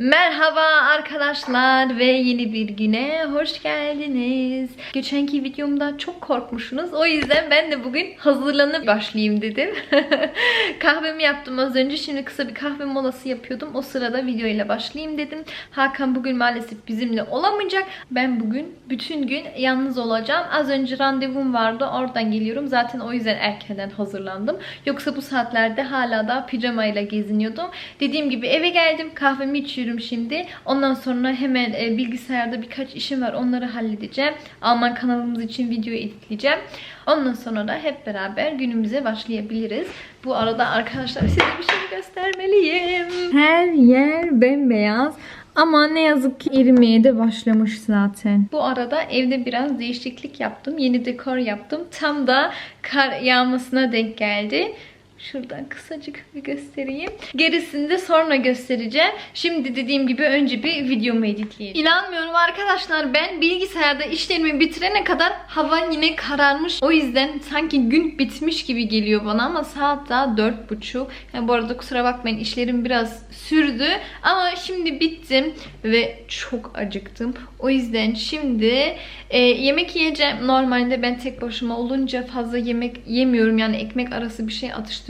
Merhaba arkadaşlar ve yeni bir güne hoş geldiniz. Geçenki videomda çok korkmuşsunuz. O yüzden ben de bugün hazırlanıp başlayayım dedim. Kahvemi yaptım az önce. Şimdi kısa bir kahve molası yapıyordum. O sırada video ile başlayayım dedim. Hakan bugün maalesef bizimle olamayacak. Ben bugün bütün gün yalnız olacağım. Az önce randevum vardı. Oradan geliyorum. Zaten o yüzden erkenden hazırlandım. Yoksa bu saatlerde hala da pijamayla geziniyordum. Dediğim gibi eve geldim. Kahvemi içiyorum şimdi. Ondan sonra hemen e, bilgisayarda birkaç işim var. Onları halledeceğim. Alman kanalımız için video editleyeceğim. Ondan sonra da hep beraber günümüze başlayabiliriz. Bu arada arkadaşlar size bir şey göstermeliyim. Her yer bembeyaz. Ama ne yazık ki erimeye de başlamış zaten. Bu arada evde biraz değişiklik yaptım. Yeni dekor yaptım. Tam da kar yağmasına denk geldi. Şuradan kısacık bir göstereyim. Gerisini de sonra göstereceğim. Şimdi dediğim gibi önce bir videomu editleyeyim. İnanmıyorum arkadaşlar ben bilgisayarda işlerimi bitirene kadar hava yine kararmış. O yüzden sanki gün bitmiş gibi geliyor bana ama saat daha dört buçuk. Yani bu arada kusura bakmayın işlerim biraz sürdü. Ama şimdi bittim ve çok acıktım. O yüzden şimdi e, yemek yiyeceğim. Normalde ben tek başıma olunca fazla yemek yemiyorum. Yani ekmek arası bir şey atıştırıyorum.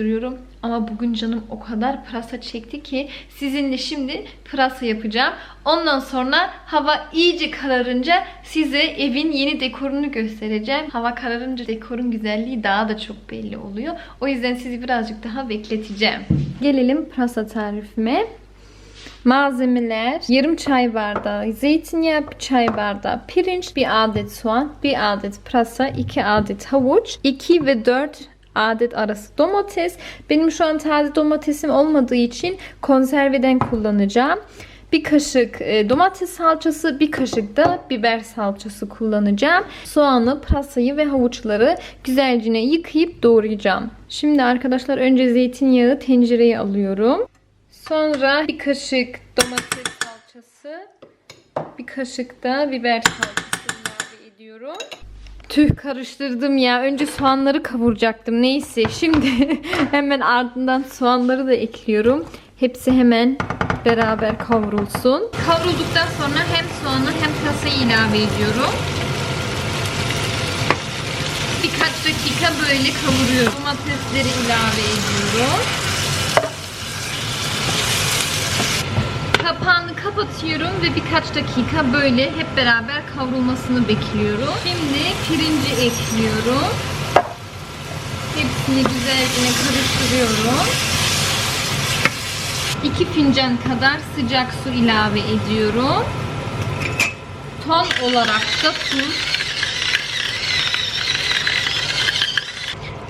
Ama bugün canım o kadar pırasa çekti ki sizinle şimdi pırasa yapacağım. Ondan sonra hava iyice kararınca size evin yeni dekorunu göstereceğim. Hava kararınca dekorun güzelliği daha da çok belli oluyor. O yüzden sizi birazcık daha bekleteceğim. Gelelim pırasa tarifime. Malzemeler yarım çay bardağı zeytinyağı, bir çay bardağı pirinç, bir adet soğan, bir adet pırasa, iki adet havuç, 2 ve 4 adet arası domates. Benim şu an taze domatesim olmadığı için konserveden kullanacağım. Bir kaşık e, domates salçası, bir kaşık da biber salçası kullanacağım. Soğanı, pırasayı ve havuçları güzelce yıkayıp doğrayacağım. Şimdi arkadaşlar önce zeytinyağı tencereye alıyorum. Sonra bir kaşık domates salçası, bir kaşık da biber salçası ilave ediyorum. Tüh karıştırdım ya. Önce soğanları kavuracaktım. Neyse şimdi hemen ardından soğanları da ekliyorum. Hepsi hemen beraber kavrulsun. Kavrulduktan sonra hem soğanı hem pırasayı ilave ediyorum. Birkaç dakika böyle kavuruyorum. Domatesleri ilave ediyorum. Kapağını kapatıyorum ve birkaç dakika böyle hep beraber kavrulmasını bekliyorum. Şimdi pirinci ekliyorum. Hepsini güzelce karıştırıyorum. 2 fincan kadar sıcak su ilave ediyorum. Ton olarak da tuz.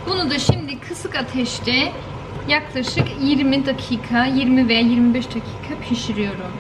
Bunu da şimdi kısık ateşte yaklaşık 20 dakika, 20 veya 25 dakika pişiriyorum.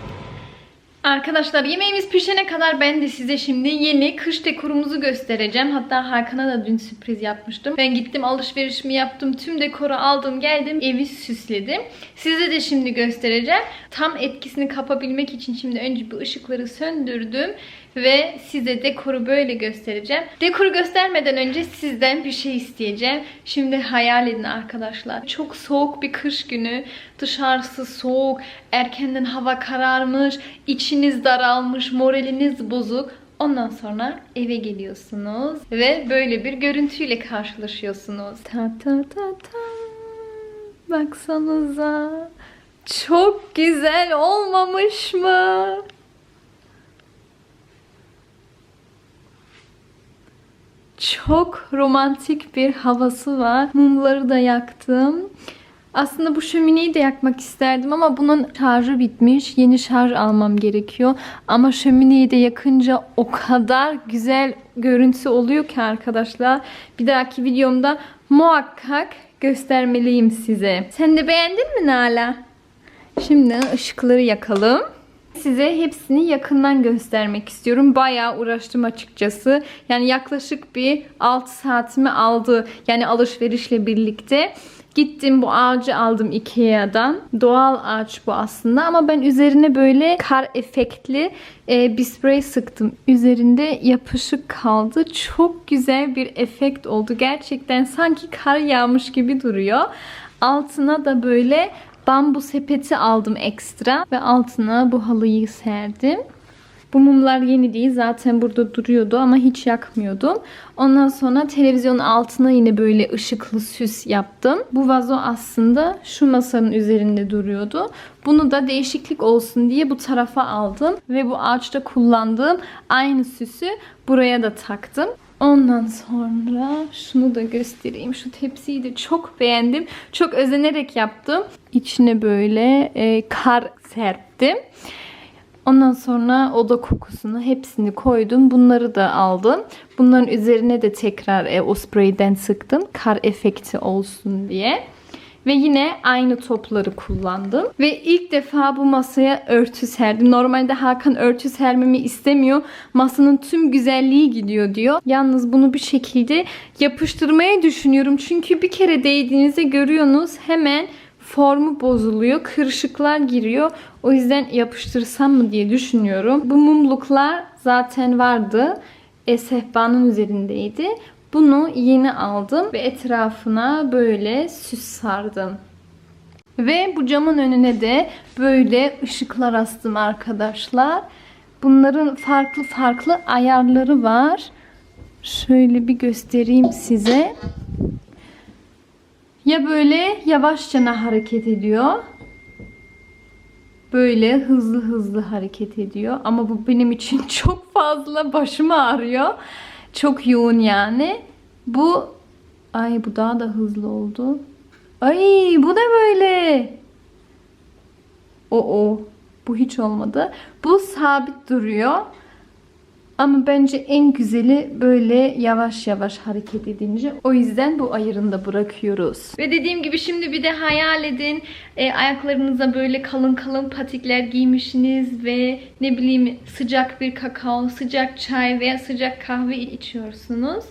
Arkadaşlar yemeğimiz pişene kadar ben de size şimdi yeni kış dekorumuzu göstereceğim. Hatta Hakan'a da dün sürpriz yapmıştım. Ben gittim alışverişimi yaptım. Tüm dekoru aldım geldim evi süsledim. Size de şimdi göstereceğim. Tam etkisini kapabilmek için şimdi önce bu ışıkları söndürdüm. Ve size dekoru böyle göstereceğim. Dekoru göstermeden önce sizden bir şey isteyeceğim. Şimdi hayal edin arkadaşlar. Çok soğuk bir kış günü. Dışarısı soğuk. Erkenden hava kararmış. içiniz daralmış. Moraliniz bozuk. Ondan sonra eve geliyorsunuz. Ve böyle bir görüntüyle karşılaşıyorsunuz. Ta ta ta ta. Baksanıza. Çok güzel olmamış mı? Çok romantik bir havası var. Mumları da yaktım. Aslında bu şömineyi de yakmak isterdim ama bunun şarjı bitmiş. Yeni şarj almam gerekiyor. Ama şömineyi de yakınca o kadar güzel görüntüsü oluyor ki arkadaşlar. Bir dahaki videomda muhakkak göstermeliyim size. Sen de beğendin mi Nala? Şimdi ışıkları yakalım. Size hepsini yakından göstermek istiyorum. Bayağı uğraştım açıkçası. Yani yaklaşık bir 6 saatimi aldı. Yani alışverişle birlikte. Gittim bu ağacı aldım Ikea'dan. Doğal ağaç bu aslında ama ben üzerine böyle kar efektli e, bir sprey sıktım. Üzerinde yapışık kaldı. Çok güzel bir efekt oldu. Gerçekten sanki kar yağmış gibi duruyor. Altına da böyle bambu sepeti aldım ekstra ve altına bu halıyı serdim. Bu mumlar yeni değil. Zaten burada duruyordu ama hiç yakmıyordum. Ondan sonra televizyonun altına yine böyle ışıklı süs yaptım. Bu vazo aslında şu masanın üzerinde duruyordu. Bunu da değişiklik olsun diye bu tarafa aldım. Ve bu ağaçta kullandığım aynı süsü buraya da taktım. Ondan sonra şunu da göstereyim. Şu tepsiyi de çok beğendim. Çok özenerek yaptım. İçine böyle e, kar serptim. Ondan sonra oda kokusunu hepsini koydum. Bunları da aldım. Bunların üzerine de tekrar e, o spreyden sıktım. Kar efekti olsun diye. Ve yine aynı topları kullandım. Ve ilk defa bu masaya örtü serdim. Normalde Hakan örtü sermemi istemiyor. Masanın tüm güzelliği gidiyor diyor. Yalnız bunu bir şekilde yapıştırmayı düşünüyorum. Çünkü bir kere değdiğinizde görüyorsunuz hemen formu bozuluyor. Kırışıklar giriyor. O yüzden yapıştırsam mı diye düşünüyorum. Bu mumluklar zaten vardı. E, sehpanın üzerindeydi. Bunu yeni aldım ve etrafına böyle süs sardım. Ve bu camın önüne de böyle ışıklar astım arkadaşlar. Bunların farklı farklı ayarları var. Şöyle bir göstereyim size. Ya böyle yavaşça hareket ediyor. Böyle hızlı hızlı hareket ediyor. Ama bu benim için çok fazla başım ağrıyor. Çok yoğun yani. Bu ay bu daha da hızlı oldu. Ay bu ne böyle? O o. Bu hiç olmadı. Bu sabit duruyor. Ama bence en güzeli böyle yavaş yavaş hareket edince. O yüzden bu ayarında bırakıyoruz. Ve dediğim gibi şimdi bir de hayal edin. E, ayaklarınıza böyle kalın kalın patikler giymişsiniz ve ne bileyim sıcak bir kakao, sıcak çay veya sıcak kahve içiyorsunuz.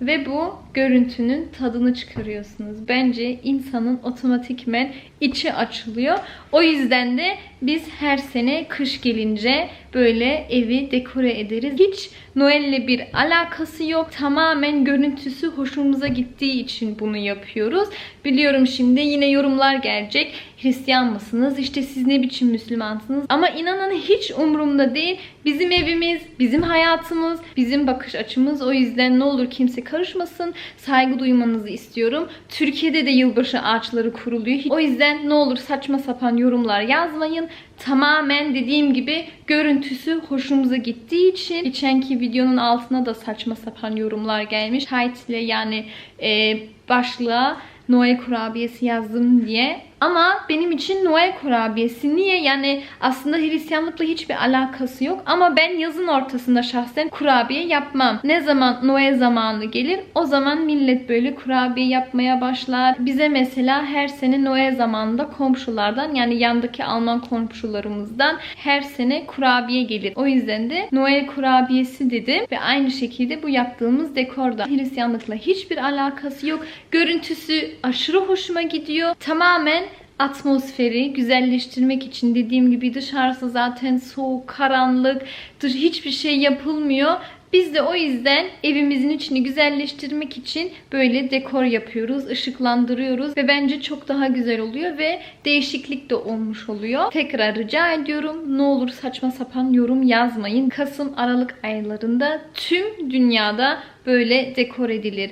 Ve bu görüntünün tadını çıkarıyorsunuz. Bence insanın otomatikmen içi açılıyor. O yüzden de biz her sene kış gelince böyle evi dekore ederiz. Hiç Noel'le bir alakası yok. Tamamen görüntüsü hoşumuza gittiği için bunu yapıyoruz. Biliyorum şimdi yine yorumlar gelecek. Hristiyan mısınız? İşte siz ne biçim Müslümansınız? Ama inanın hiç umurumda değil. Bizim evimiz, bizim hayatımız, bizim bakış açımız. O yüzden ne olur kimse karışmasın. Saygı duymanızı istiyorum. Türkiye'de de yılbaşı ağaçları kuruluyor. O yüzden ne olur saçma sapan yorumlar yazmayın. Tamamen dediğim gibi görüntüsü hoşumuza gittiği için geçenki videonun altına da saçma sapan yorumlar gelmiş. Title yani e, başlığa Noel kurabiyesi yazdım diye. Ama benim için Noel kurabiyesi niye? Yani aslında Hristiyanlıkla hiçbir alakası yok. Ama ben yazın ortasında şahsen kurabiye yapmam. Ne zaman Noel zamanı gelir o zaman millet böyle kurabiye yapmaya başlar. Bize mesela her sene Noel zamanında komşulardan yani yandaki Alman komşularımızdan her sene kurabiye gelir. O yüzden de Noel kurabiyesi dedim. Ve aynı şekilde bu yaptığımız dekorda Hristiyanlıkla hiçbir alakası yok. Görüntüsü aşırı hoşuma gidiyor. Tamamen atmosferi güzelleştirmek için dediğim gibi dışarısı zaten soğuk, karanlık, dış hiçbir şey yapılmıyor. Biz de o yüzden evimizin içini güzelleştirmek için böyle dekor yapıyoruz, ışıklandırıyoruz ve bence çok daha güzel oluyor ve değişiklik de olmuş oluyor. Tekrar rica ediyorum ne olur saçma sapan yorum yazmayın. Kasım, Aralık aylarında tüm dünyada böyle dekor edilir.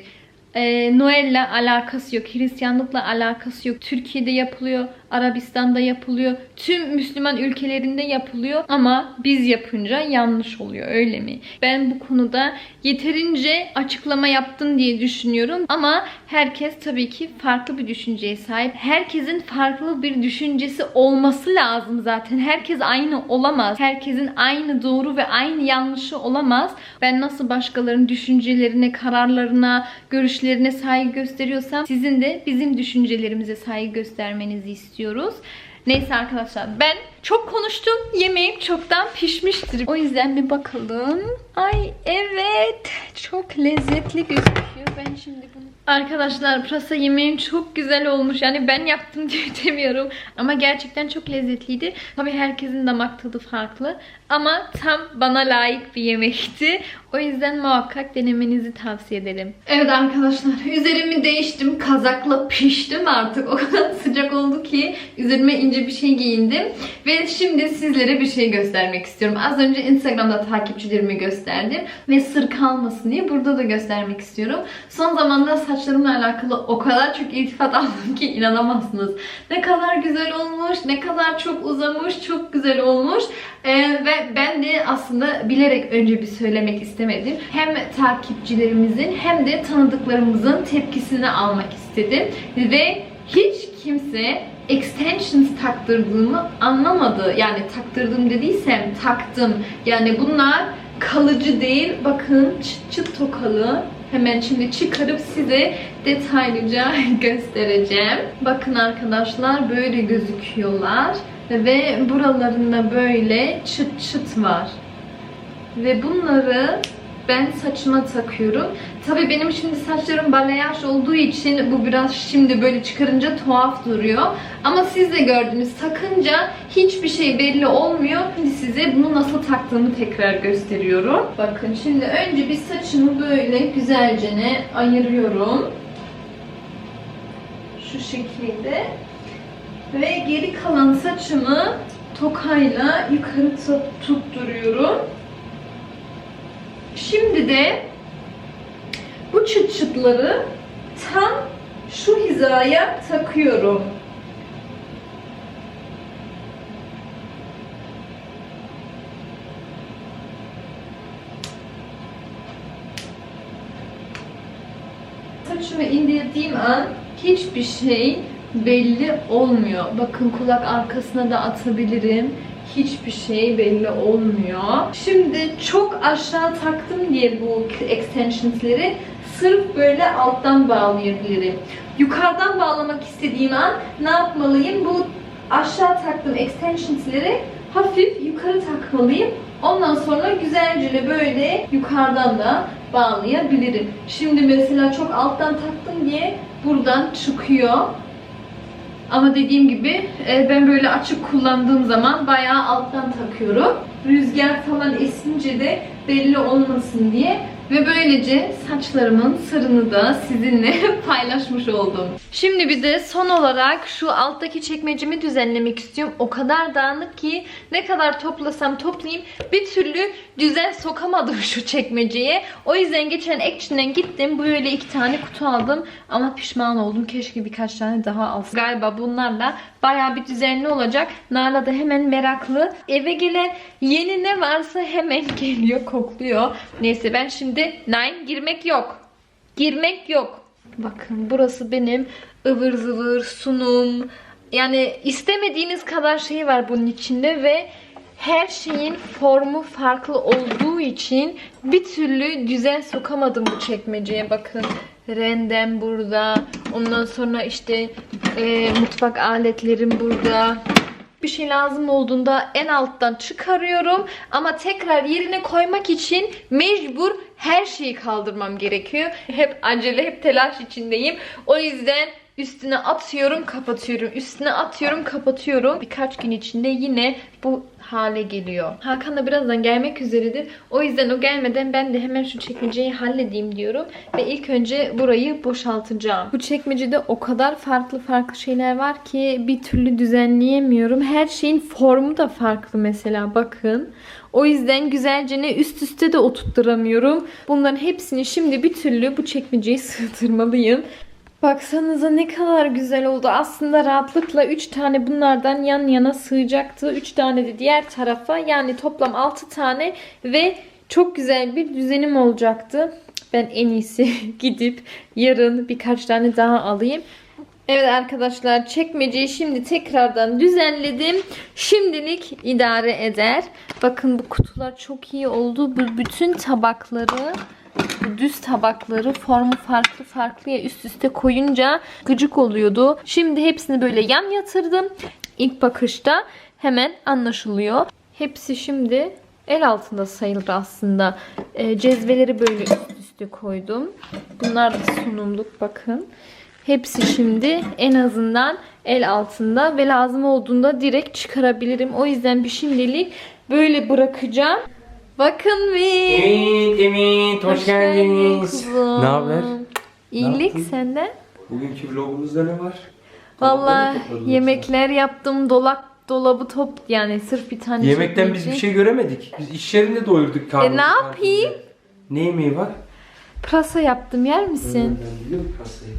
Ee, Noel'le alakası yok, Hristiyanlıkla alakası yok. Türkiye'de yapılıyor, Arabistan'da yapılıyor, tüm Müslüman ülkelerinde yapılıyor ama biz yapınca yanlış oluyor öyle mi? Ben bu konuda yeterince açıklama yaptım diye düşünüyorum ama herkes tabii ki farklı bir düşünceye sahip. Herkesin farklı bir düşüncesi olması lazım zaten. Herkes aynı olamaz. Herkesin aynı doğru ve aynı yanlışı olamaz. Ben nasıl başkalarının düşüncelerine, kararlarına, görüşlerine saygı gösteriyorsam sizin de bizim düşüncelerimize saygı göstermenizi istiyoruz. Neyse arkadaşlar ben çok konuştum. Yemeğim çoktan pişmiştir. O yüzden bir bakalım. Ay evet. Çok lezzetli gözüküyor. Ben şimdi bunu... Arkadaşlar pırasa yemeğim çok güzel olmuş. Yani ben yaptım diye demiyorum. Ama gerçekten çok lezzetliydi. Tabii herkesin damak tadı farklı. Ama tam bana layık bir yemekti. O yüzden muhakkak denemenizi tavsiye ederim. Evet arkadaşlar üzerimi değiştim. Kazakla piştim artık. O kadar sıcak oldu ki üzerime ince bir şey giyindim. Ve şimdi sizlere bir şey göstermek istiyorum. Az önce Instagram'da takipçilerimi gösterdim. Ve sır kalmasın diye burada da göstermek istiyorum. Son zamanda saçlarımla alakalı o kadar çok iltifat aldım ki inanamazsınız. Ne kadar güzel olmuş, ne kadar çok uzamış, çok güzel olmuş. Ee, ve ben de aslında bilerek önce bir söylemek istemedim. Hem takipçilerimizin hem de tanıdıklarımızın tepkisini almak istedim. Ve hiç kimse extensions taktırdığımı anlamadı. Yani taktırdım dediysem taktım. Yani bunlar kalıcı değil. Bakın çıt çıt tokalı. Hemen şimdi çıkarıp size detaylıca göstereceğim. Bakın arkadaşlar böyle gözüküyorlar. Ve buralarında böyle çıt çıt var. Ve bunları ben saçıma takıyorum. Tabii benim şimdi saçlarım balayaj olduğu için bu biraz şimdi böyle çıkarınca tuhaf duruyor. Ama siz de gördünüz takınca hiçbir şey belli olmuyor. Şimdi size bunu nasıl taktığımı tekrar gösteriyorum. Bakın şimdi önce bir saçımı böyle güzelce ayırıyorum. Şu şekilde. Ve geri kalan saçımı tokayla yukarı tut- tutturuyorum. Şimdi de bu çıt çıtları tam şu hizaya takıyorum. Saçımı indirdiğim an hiçbir şey belli olmuyor. Bakın kulak arkasına da atabilirim. Hiçbir şey belli olmuyor. Şimdi çok aşağı taktım diye bu extensions'leri sırf böyle alttan bağlayabilirim. Yukarıdan bağlamak istediğim an ne yapmalıyım? Bu aşağı taktığım extensions'leri hafif yukarı takmalıyım. Ondan sonra güzelce böyle yukarıdan da bağlayabilirim. Şimdi mesela çok alttan taktım diye buradan çıkıyor. Ama dediğim gibi e, ben böyle açık kullandığım zaman bayağı alttan takıyorum. Rüzgar falan esince de belli olmasın diye. Ve böylece saçlarımın sırrını da sizinle paylaşmış oldum. Şimdi bir de son olarak şu alttaki çekmecemi düzenlemek istiyorum. O kadar dağınık ki ne kadar toplasam toplayayım bir türlü düzen sokamadım şu çekmeceye. O yüzden geçen Action'den gittim. Böyle iki tane kutu aldım. Ama pişman oldum. Keşke birkaç tane daha alsam. Galiba bunlarla bayağı bir düzenli olacak. Nala da hemen meraklı. Eve gelen yeni ne varsa hemen geliyor, kokluyor. Neyse ben şimdi nine girmek yok. Girmek yok. Bakın burası benim ıvır zıvır sunum. Yani istemediğiniz kadar şey var bunun içinde ve her şeyin formu farklı olduğu için bir türlü düzen sokamadım bu çekmeceye. Bakın rendem burada. Ondan sonra işte e, mutfak aletlerim burada. Bir şey lazım olduğunda en alttan çıkarıyorum ama tekrar yerine koymak için mecbur her şeyi kaldırmam gerekiyor. Hep acele, hep telaş içindeyim. O yüzden üstüne atıyorum, kapatıyorum. Üstüne atıyorum, kapatıyorum. Birkaç gün içinde yine bu hale geliyor. Hakan da birazdan gelmek üzeredir. O yüzden o gelmeden ben de hemen şu çekmeceyi halledeyim diyorum. Ve ilk önce burayı boşaltacağım. Bu çekmecede o kadar farklı farklı şeyler var ki bir türlü düzenleyemiyorum. Her şeyin formu da farklı mesela bakın. O yüzden güzelce ne üst üste de oturtturamıyorum. Bunların hepsini şimdi bir türlü bu çekmeceye sığdırmalıyım. Baksanıza ne kadar güzel oldu. Aslında rahatlıkla 3 tane bunlardan yan yana sığacaktı. 3 tane de diğer tarafa. Yani toplam 6 tane ve çok güzel bir düzenim olacaktı. Ben en iyisi gidip yarın birkaç tane daha alayım. Evet arkadaşlar çekmeceyi şimdi tekrardan düzenledim. Şimdilik idare eder. Bakın bu kutular çok iyi oldu. Bu bütün tabakları bu düz tabakları formu farklı farklıya üst üste koyunca gıcık oluyordu. Şimdi hepsini böyle yan yatırdım. İlk bakışta hemen anlaşılıyor. Hepsi şimdi el altında sayılır aslında. E, cezveleri böyle üst üste koydum. Bunlar da sunumluk bakın. Hepsi şimdi en azından el altında ve lazım olduğunda direkt çıkarabilirim. O yüzden bir şimdilik böyle bırakacağım. Bakın bir. Evet evet hoş, geldiniz. Ne haber? İyilik yaptın? senden. Bugünkü vlogumuzda ne var? Mı yemekler yaptım. Dolap dolabı top yani sırf bir tane Yemekten biz bir şey göremedik. Biz iş yerinde doyurduk karnımızı. E, ne yapayım? Ne yemeği var? Pırasa yaptım. Yer misin? Ben biliyorum pastayı.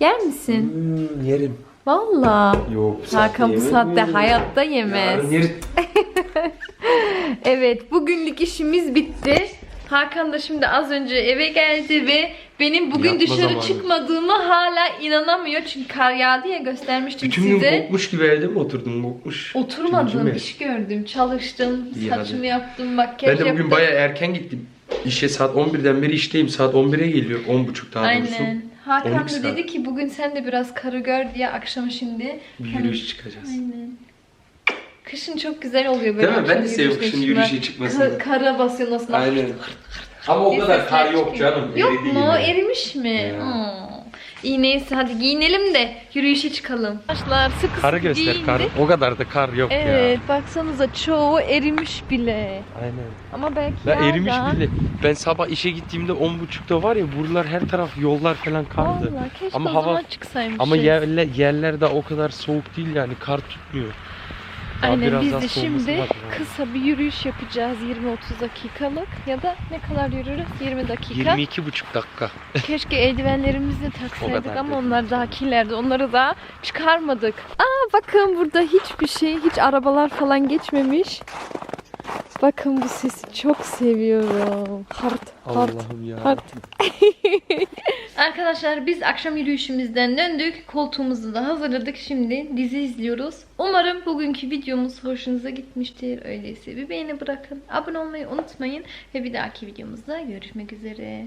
Yer misin? Hmm, yerim. Vallahi. Yok Hakan bu saatte hayatta yemez. Yerim. Evet, bugünlük işimiz bitti. Hakan da şimdi az önce eve geldi ve benim bugün Yatma dışarı zamanı. çıkmadığımı hala inanamıyor. Çünkü kar yağdı ya göstermiştim Bütün gün size. kokmuş gibi evde mi oturdun kokmuş? Oturmadım, iş gördüm, çalıştım, İyi, saçımı hadi. yaptım, makyaj Ben de bugün yaptım. baya erken gittim. İşe saat 11'den beri işteyim. Saat 11'e geliyor. 10.30 daha doğrusu. Aynen. Hakan 12 da dedi ki bugün sen de biraz karı gör diye akşam şimdi. Yürüyüş çıkacağız. Aynen. Kışın çok güzel oluyor böyle. Değil mi? Ben de seviyorum kışın yürüyüşe çıkmasını. Ka- kara basıyor nasıl? Aynen. Ama o kadar kar yok çıkıyor. canım. Yok mu? yine. Erimiş mi? Hmm. İyi neyse hadi giyinelim de yürüyüşe çıkalım. Arkadaşlar sıkı Karı sıkı göster kar. giyindik. O kadar da kar yok Evet ya. baksanıza çoğu erimiş bile. Aynen. Ama belki Ya erimiş da. bile. Ben sabah işe gittiğimde 10.30'da var ya buralar her taraf yollar falan kardı. Vallahi keşke Ama o hava- zaman çıksaymışız. Ama yerler, yerler de o kadar soğuk değil yani kar tutmuyor. Daha Aynen biz de şimdi kısa bir yürüyüş yapacağız 20-30 dakikalık ya da ne kadar yürürüz 20 dakika. 22,5 dakika. Keşke eldivenlerimizi taksaydık ama değil. onlar daha kirlerdi. Onları da çıkarmadık. Aa bakın burada hiçbir şey, hiç arabalar falan geçmemiş. Bakın bu sesi çok seviyorum. Hart, hart, Allah'ım ya. hart. Arkadaşlar biz akşam yürüyüşümüzden döndük. Koltuğumuzu da hazırladık. Şimdi dizi izliyoruz. Umarım bugünkü videomuz hoşunuza gitmiştir. Öyleyse bir beğeni bırakın. Abone olmayı unutmayın. Ve bir dahaki videomuzda görüşmek üzere.